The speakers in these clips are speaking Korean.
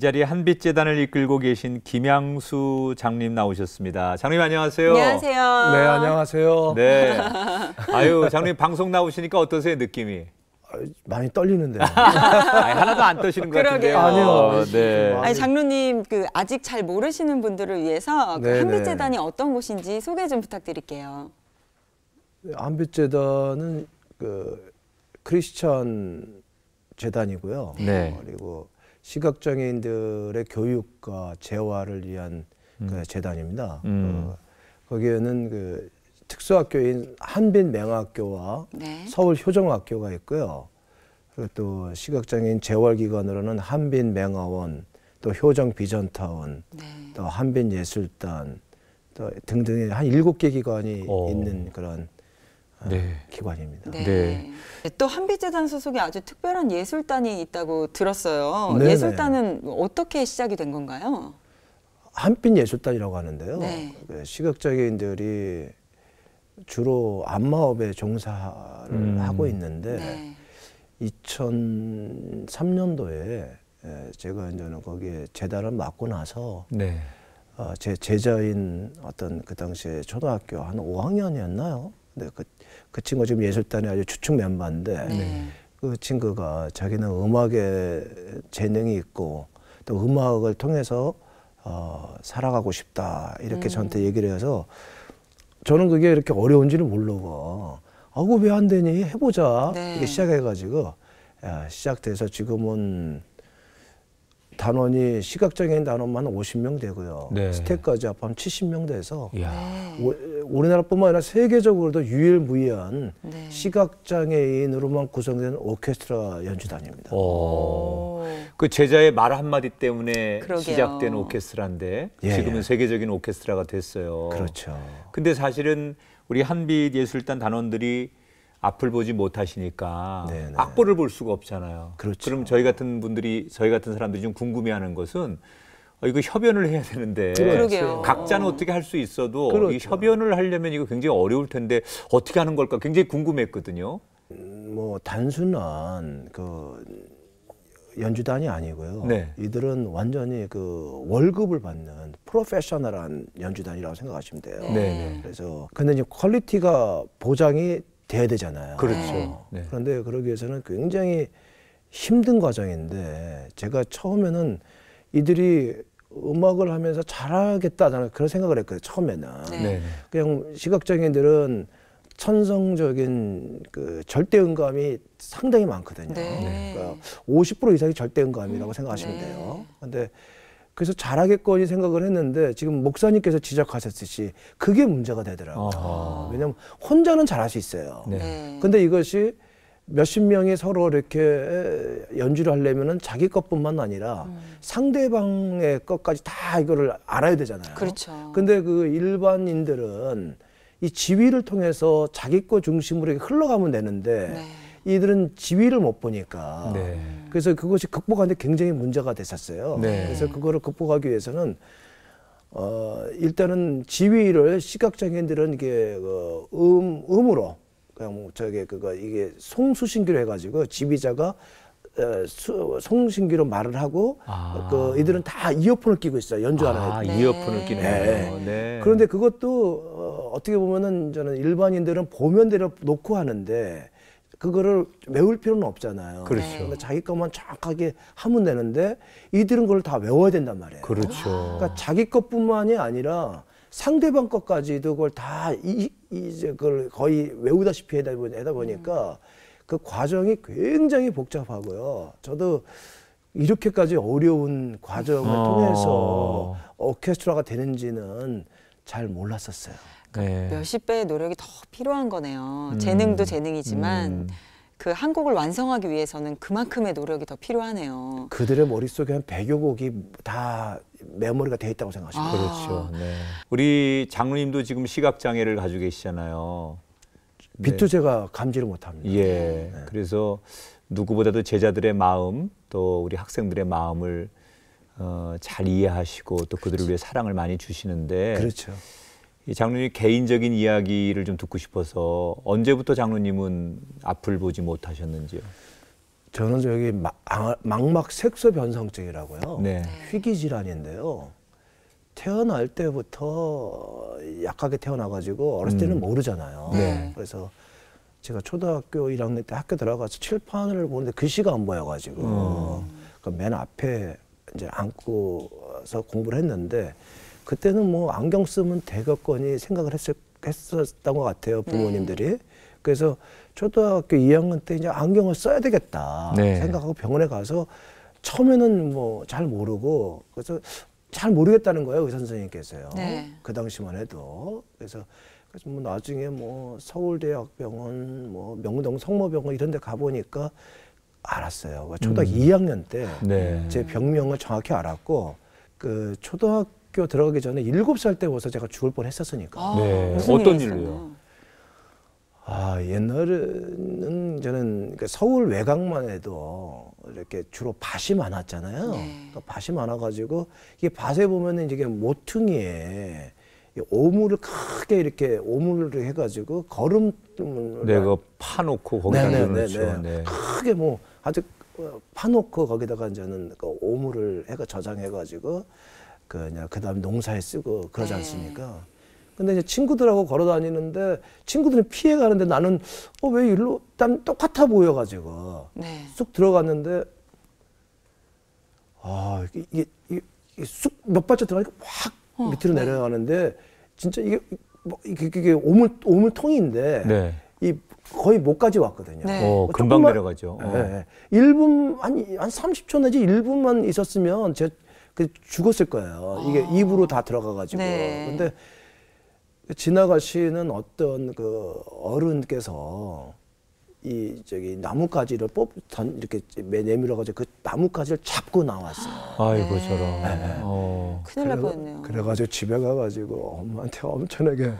이 자리에 한빛재단을 이끌고 계신 김양수 장님 나오셨습니다. 장님 안녕하세요. 안녕하세요. 네, 안녕하세요. 네. 아유, 장님 방송 나오시니까 어떠세요, 느낌이? 아, 많이 떨리는데. 아니, 하나도 안 떠시는 것. 같은데요. 아니요. 네. 아니 장로님 그 아직 잘 모르시는 분들을 위해서 그 네네. 한빛재단이 어떤 곳인지 소개 좀 부탁드릴게요. 한빛재단은 그 크리스천 재단이고요. 네. 그리고 시각장애인들의 교육과 재활을 위한 그 재단입니다. 음. 어, 거기에는 그 특수학교인 한빛맹학교와 네. 서울 효정학교가 있고요. 그리고 또 시각장애인 재활기관으로는 한빛맹아원, 또 효정비전타운, 네. 또 한빛예술단, 또 등등의 한 일곱 개 기관이 오. 있는 그런 어, 네. 기관입니다. 네. 네. 또 한빛재단 소속의 아주 특별한 예술단이 있다고 들었어요. 네네. 예술단은 어떻게 시작이 된 건가요? 한빛 예술단이라고 하는데요. 네. 그 시각장애인들이 주로 안마업에 종사를 음. 하고 있는데 네. 2003년도에 제가 이제는 거기에 재단을 맡고 나서 네. 어, 제 제자인 어떤 그 당시에 초등학교 한 5학년이었나요? 근데 그, 그 친구 지금 예술단의 아주 주축 멤버인데 네. 그 친구가 자기는 음악에 재능이 있고 또 음악을 통해서 어, 살아가고 싶다 이렇게 음. 저한테 얘기를 해서 저는 그게 이렇게 어려운지는 모르고 아고 왜 안 되니 해보자 네. 이게 시작해가지고 야, 시작돼서 지금은 단원이 시각장애인 단원만 50명 되고요 네. 스텝까지 합하면 70명 돼서. 네. 오- 우리나라뿐만 아니라 세계적으로도 유일무이한 네. 시각장애인으로만 구성된 오케스트라 연주단입니다. 어. 오. 그 제자의 말 한마디 때문에 그러게요. 시작된 오케스트라인데 예, 지금은 예. 세계적인 오케스트라가 됐어요. 그렇죠. 근데 사실은 우리 한빛 예술단 단원들이 앞을 보지 못하시니까 네네. 악보를 볼 수가 없잖아요. 그렇죠. 럼 저희 같은 분들이 저희 같은 사람들이 좀 궁금해하는 것은 어, 이거 협연을 해야 되는데 그러게요. 각자는 어 떻게 할 수 있어도 이 그렇죠. 협연을 하려면 이거 굉장히 어려울 텐데 어떻게 하는 걸까 굉장히 궁금했거든요. 음, 뭐 단순한 그 연주단이 아니고요. 네. 이들은 완전히 그 월급을 받는 프로페셔널한 연주단이라고 생각하시면 돼요. 네. 네. 그래서 근데 이제 퀄리티가 보장이 돼야 되잖아요. 그렇죠. 네. 그런데 그러기 위해서는 굉장히 힘든 과정인데 제가 처음에는 이들이 음악을 하면서 잘하겠다는 그런 생각을 했거든요. 처음에는 네. 네. 그냥 시각장애인들은 천성적인 그 절대 음감이 상당히 많거든요. 네. 그러니까 50% 이상이 절대 음감이라고 생각하시면 네. 돼요. 근데 그래서 잘하겠거니 생각을 했는데 지금 목사님께서 지적하셨듯이 그게 문제가 되더라고요. 어허. 왜냐하면 혼자는 잘할 수 있어요. 네. 네. 근데 이것이 몇십 명이 서로 이렇게 연주를 하려면은 자기 것뿐만 아니라 음. 상대방의 것까지 다 이거를 알아야 되잖아요. 그렇죠. 근데 그 일반인들은 이 지위를 통해서 자기 거 중심으로 이렇게 흘러가면 되는데 네. 이들은 지위를 못 보니까 네. 그래서 그것이 극복하는데 굉장히 문제가 됐었어요. 네. 그래서 그거를 극복하기 위해서는 어 일단은 지위를 시각장애인들은 이게 그 음, 음으로 그냥 뭐 저게 그거 이게 송수신기로 해가지고 지휘자가 어, 수, 송신기로 말을 하고 아. 그 이들은 다 이어폰을 끼고 있어요 연주하는 아. 네. 이어폰을 끼네요. 네. 네. 그런데 그것도 어, 어떻게 보면은 저는 일반인들은 보면대로 놓고 하는데 그거를 외울 필요는 없잖아요. 그렇죠. 근데 자기 것만 정확하게 하면 되는데 이들은 그걸 다 외워야 된단 말이에요. 그렇죠. 그러니까 자기 것뿐만이 아니라 상대방 것까지도 그걸 다 이, 이- 이제 그걸 거의 외우다시피 하다 보니- 보니까 그 과정이 굉장히 복잡하고요. 저도 이렇게까지 어려운 과정을 어. 통해서 오케스트라가 되는지는 잘 몰랐었어요. 네. 몇십 배의 노력이 더 필요한 거네요. 음. 재능도 재능이지만 음. 그한 곡을 완성하기 위해서는 그만큼의 노력이 더 필요하네요. 그들의 머릿속에 한 100여 곡이 다 메모리가 돼 있다고 생각하시면 아. 돼요. 그렇죠. 네. 우리 장로님도 지금 시각 장애를 가지고 계시잖아요. 네. 빛도 제가 감지를 못합니다. 예. 그래서 누구보다도 제자들의 마음 또 우리 학생들의 마음을 어, 잘 이해하시고 또 그들을 위해 사랑을 많이 주시는데 그렇죠. 이 장로님 개인적인 이야기를 좀 듣고 싶어서 언제부터 장로님은 앞을 보지 못하셨는지요? 저는 저기 마- 아- 망막 색소 변성증이라고요. 네. 희귀 질환인데요. 태어날 때부터 약하게 태어나가지고 어렸을 때는 음. 모르잖아요. 네. 그래서 제가 초등학교 1학년 때 학교 들어가서 칠판을 보는데 글씨가 안 보여가지고 그맨 앞에 이제 앉고서 공부를 했는데 그때는 뭐 안경 쓰면 되겠거니 생각을 했을, 했었던 것 같아요 부모님들이. 그래서 초등학교 2학년 때 이제 안경을 써야 되겠다 네. 생각하고 병원에 가서 처음에는 뭐 잘 모르고 그래서 잘 모르겠다는 거예요 의사 선생님께서요. 네. 그 당시만 해도 그래서 그래서 뭐 나중에 뭐 서울대학병원 뭐 명동 성모병원 이런 데 가보니까 알았어요. 초등학교 2학년 때제 네. 병명을 정확히 알았고 그 초등학교 들어가기 전에 일곱 살때 벌써 제가 죽을 뻔 했었으니까 아, 네. 어떤 일이 일로요? 아 옛날에는 저는 그 서울 외곽만 해도 이렇게 주로 밭이 많았잖아요. 네. 그러니까 밭이 많아가지고 이게 밭에 보면은 이게 모퉁이에 이 오물을 크게 이렇게 오물을 해가지고 걸음 네, 그 파놓고 거기다 네, 네, 넣죠. 네, 네. 네. 크게 뭐 아주 어, 파놓고 거기다가 이제는 그 오물을 해가 저장해가지고 그냥 그다음 농사에 쓰고 그러지 네. 않습니까? 근데 이제 친구들하고 걸어 다니는데 친구들은 피해 가는데 나는 어 왜 일로 난 똑같아 보여 가지고 네. 쑥 들어갔는데 아 이게 이게, 이게 쑥몇 발짝 들어가니까 확 어, 밑으로 네. 내려가는데 진짜 이게 뭐 이게, 이게 오물 오물통인데 네. 이 거의 목까지 왔거든요. 네. 어, 뭐 금방 조금만- 내려가죠. 어. 예, 예. 1분 한, 한 30초 내지 1분만 있었으면 제가 그 죽었을 거예요. 이게 입으로 다 들어가 가지고. 네. 근데 지나가시는 어떤 그 어른께서 이 저기 나뭇가지를 뽑 던 이렇게 매- 내밀어 가지고 그 나뭇가지를 잡고 나왔어요. 아이고 네. 저런. 어. 큰일 날 뻔했네요. 그래가지고 집에 가가지고 엄마한테 엄청나게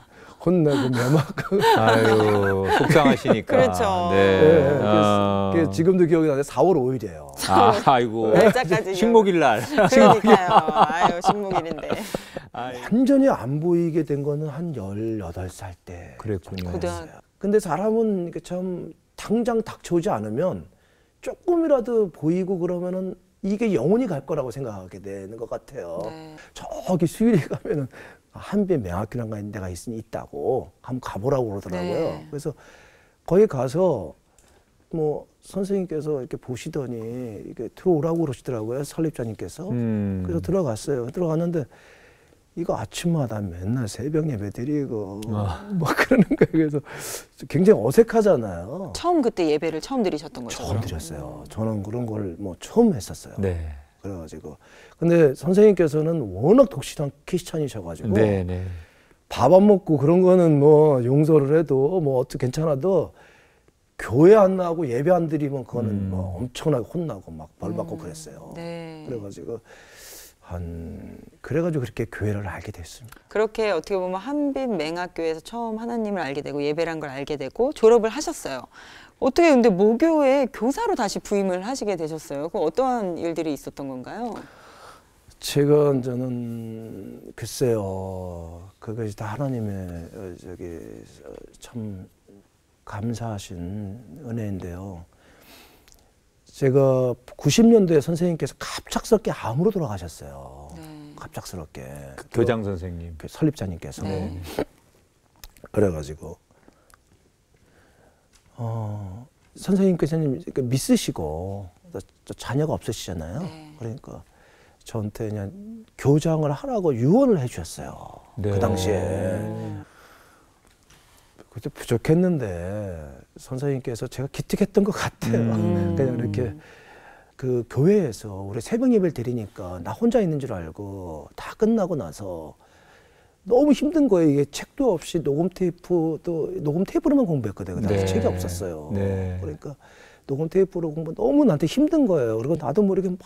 혼내고 매맞고 아유 속상하시니까. 그렇죠. 네. 예, 예. 아. 그래서 지금도 기억이 나는데 4월 5일이에요. 아, 아이고. 날짜까지 식목일 날. 그러니까요. 아유 식목일인데. 아이, 완전히 안 보이게 된 거는 한 18살 때. 그랬군요. 고등학교. 근데 사람은 참 당장 닥쳐오지 않으면 조금이라도 보이고 그러면은 이게 영원히 갈 거라고 생각하게 되는 것 같아요. 네. 저기 수일이 가면은 한배 명학교라는 가 데가 있으니 있다고 한번 가보라고 그러더라고요. 네. 그래서 거기 가서 뭐 선생님께서 이렇게 보시더니 이게 들어오라고 그러시더라고요. 설립자님께서. 음. 그래서 들어갔어요. 들어갔는데 이거 아침마다 맨날 새벽 예배 드리고 아. 뭐 그러는 거예요. 그래서 굉장히 어색하잖아요. 처음 그때 예배를 처음 드리셨던 거죠. 처음 드렸어요. 저는 그런 걸 뭐 처음 했었어요. 네. 그래가지고 근데 선생님께서는 워낙 독실한 크리스찬이셔가지고 네, 네. 밥안 먹고 그런 거는 뭐 용서를 해도 뭐 어떻게 괜찮아도 교회 안 나가고 예배 안 드리면 그거는 음. 뭐 엄청나게 혼나고 막 벌 받고 그랬어요. 네. 그래가지고 한 그래가지고 그렇게 교회를 알게 됐습니다. 그렇게 어떻게 보면 한빛 맹학교에서 처음 하나님을 알게 되고 예배란 걸 알게 되고 졸업을 하셨어요. 어떻게 근데 모교에 교사로 다시 부임을 하시게 되셨어요? 그 어떠한 일들이 있었던 건가요? 제가 저는 글쎄요 그것이 다 하나님의 어, 저기 어, 참 감사하신 은혜인데요. 제가 90년도에 선생님께서 갑작스럽게 암으로 돌아가셨어요. 네. 갑작스럽게 교장 선생님. 그 설립자님께서 네. 그래가지고 어 선생님께서는 그또 자녀가 없으시잖아요. 네. 그러니까 저한테 그냥 교장을 하라고 유언을 해주셨어요. 네. 그 당시에 그때 부족했는데 선생님께서 제가 기특했던 것 같아요. 음. 그냥 이렇게 그 교회에서 우리 새벽 예배를 드리니까 나 혼자 있는 줄 알고 다 끝나고 나서 너무 힘든 거예요. 이게 책도 없이 녹음 테이프 또 녹음 테이프로만 공부했거든요. 그 당시 네. 책이 없었어요. 네. 그러니까 녹음 테이프로 공부 너무 나한테 힘든 거예요. 그리고 나도 모르게 막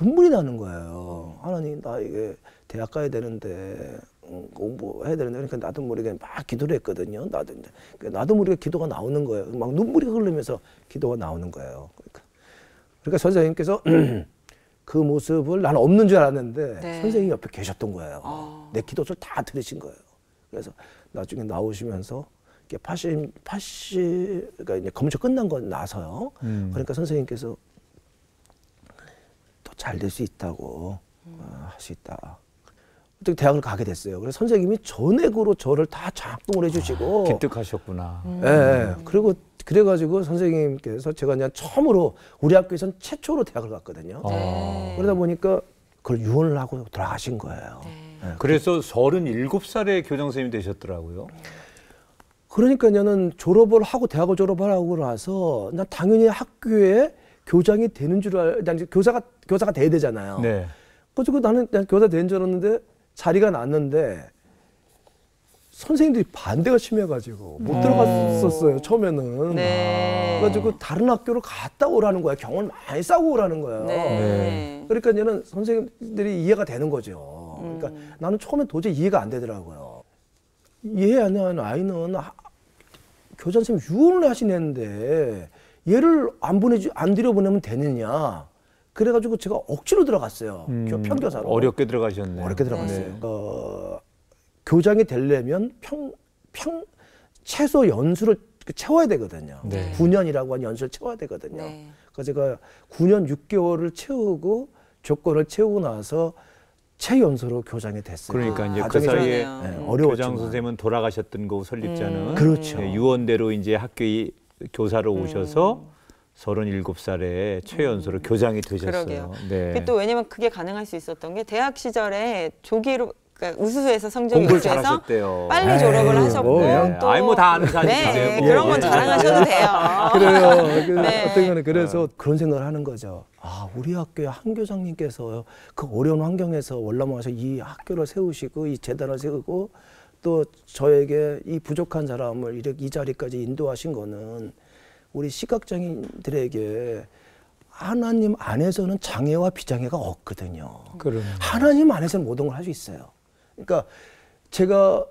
눈물이 나는 거예요. 하나님 나 이게 대학 가야 되는데 음, 공부해야 되는데 그러니까 나도 모르게 막 기도를 했거든요. 나도 이제 그러니까 나도 모르게 기도가 나오는 거예요. 막 눈물이 흐르면서 기도가 나오는 거예요. 그러니까 그러니까 선생님께서 그 모습을 나는 없는 줄 알았는데 네. 선생님이 옆에 계셨던 거예요. 아. 내 기도를 다 들으신 거예요. 그래서 나중에 나오시면서 이게 80, 80, 그러니까 이제 검찰 끝난 건 나서요. 음. 그러니까 선생님께서 더잘될 수 있다고 어, 할수 있다. 어떻게 대학을 가게 됐어요. 그래서 선생님이 전액으로 저를 다 작동을 해주시고, 기특하셨구나. 예, 예. 그리고 그래가지고 선생님께서 제가 그냥 처음으로 우리 학교에선 최초로 대학을 갔거든요. 어. 네. 그러다 보니까 그걸 유언을 하고 돌아가신 거예요. 네. 예. 그래서 37살에 교장 선생님이 되셨더라고요. 그러니까 저는 졸업을 하고 대학을 졸업하고 나서 난 당연히 학교에 교장이 되는 줄 알, 난 교사가 교사가 돼야 되잖아요. 네. 그래서 나는 난 교사 된줄 알았는데 자리가 났는데 선생님들이 반대가 심해가지고 못 들어갔었어요 처음에는. 네. 그래가지고 다른 학교로 갔다 오라는 거야. 경험을 많이 쌓고 오라는 거예요. 네. 그러니까 얘는 선생님들이 이해가 되는 거죠. 그러니까 음. 나는 처음에 도저히 이해가 안 되더라고요. 이해 안 하는 아이는 하- 교장 선생님 유언을 하시는데 얘를 안 보내주 안 들여보내면 되느냐. 그래가지고 제가 억지로 들어갔어요. 음, 교- 편교사로. 어렵게 들어가셨네요. 어렵게 들어갔어요. 네. 어, 교장이 되려면 평, 평, 최소 연수를 채워야 되거든요. 네. 9년이라고 하는 연수를 채워야 되거든요. 네. 그래서 제가 9년 6개월을 채우고 조건을 채우고 나서 최연소로 교장이 됐어요. 그러니까 이제 그 과정이 사이에. 네, 음. 교장 선생님은 돌아가셨던 거고 설립자는 음. 그렇죠. 네, 유언대로 이제 학교 이 교사로 오셔서 37살에 최연소로 교장이 되셨어요. 그러게요. 네. 또 왜냐면 그게 가능할 수 있었던 게 대학 시절에 조기로 그러니까 우수수에서 성적이 우수해서. 빨리 에이, 졸업을 하셨고 뭐 네. 그냥 또 아이 뭐다 아는 네, 사실이세요. 뭐. 그런 건 예. 자랑하셔도 돼요. 그래요. 그 네. 어떤 거는 그래서 그런 생각을 하는 거죠. 아, 우리 학교의 한 교장님께서 그 어려운 환경에서 월남와서 이 학교를 세우시고 이 재단을 세우고 또 저에게 이 부족한 사람을 이렇게 이 자리까지 인도하신 거는 우리 시각장애인들에게 하나님 안에서는 장애와 비장애가 없거든요. 그럼 하나님 안에서는 모든 걸 할 수 있어요. 그러니까 제가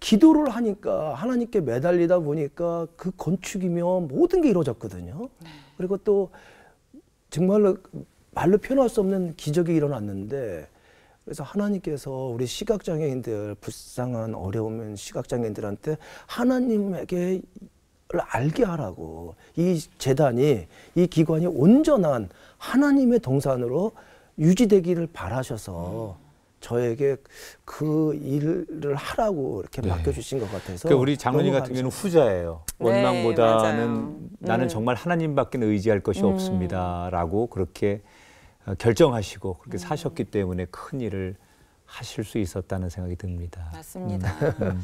기도를 하니까 하나님께 매달리다 보니까 그 건축이며 모든 게 이루어졌거든요. 그리고 또 정말로 말로 표현할 수 없는 기적이 일어났는데 그래서 하나님께서 우리 시각장애인들 불쌍한 어려우면 시각장애인들한테 하나님에게 를 알게 하라고 이 재단이 이 기관이 온전한 하나님의 동산으로 유지되기를 바라셔서 저에게 그 일을 하라고 이렇게 네. 맡겨주신 것 같아서 그러니까 우리 장로님 같은 경우는 후자예요. 네, 원망보다는 맞아요. 나는 음. 정말 하나님밖에 의지할 것이 음. 없습니다라고 그렇게 어, 결정하시고 음. 그렇게 사셨기 때문에 큰 일을 하실 수 있었다는 생각이 듭니다. 맞습니다. 음.